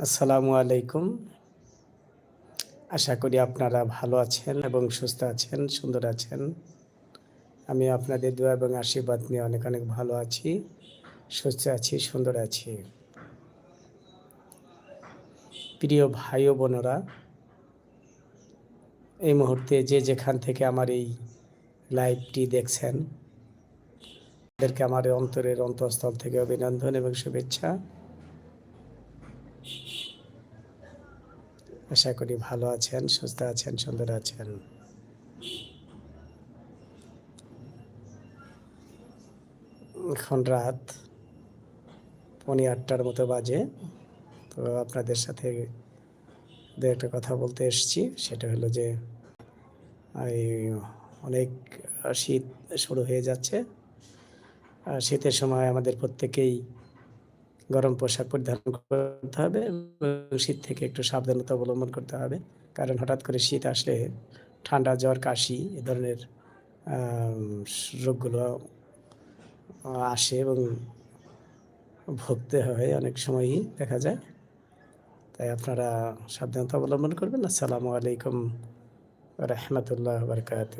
আসসালামু আলাইকুম। আশা করি আপনারা ভালো আছেন এবং সুস্থ আছেন, সুন্দর আছেন। আমি আপনাদের দোয়া এবং আশীর্বাদ নিয়ে অনেক অনেক ভালো আছি, সুস্থ আছি, সুন্দর আছি। প্রিয় ভাই ও বোনেরা, এই মুহূর্তে যে যেখান থেকে আমার এই লাইভটি দেখছেন, তাদেরকে আমার অন্তরের অন্তঃস্থল থেকে অভিনন্দন এবং শুভেচ্ছা। আশা করি ভালো আছেন, সুস্থ আছেন, সুন্দর আছেন। এখন রাত পৌনে আটটার মতো বাজে, তো আপনাদের সাথে দু একটা কথা বলতে এসেছি। সেটা হলো যে অনেক শীত শুরু হয়ে যাচ্ছে। শীতের সময় আমাদের প্রত্যেকেই গরম পোশাক পরিধান করতে হবে শীত থেকে একটু সাবধানতা অবলম্বন করতে হবে। কারণ হঠাৎ করে শীত আসলে ঠান্ডা, জ্বর, কাশি এ ধরনের রোগগুলো আসে এবং ভুগতে হয় অনেক সময়ই দেখা যায়। তাই আপনারা সাবধানতা অবলম্বন করবেন। আসসালামু আলাইকুম রহমতুল্লাহ বরকাত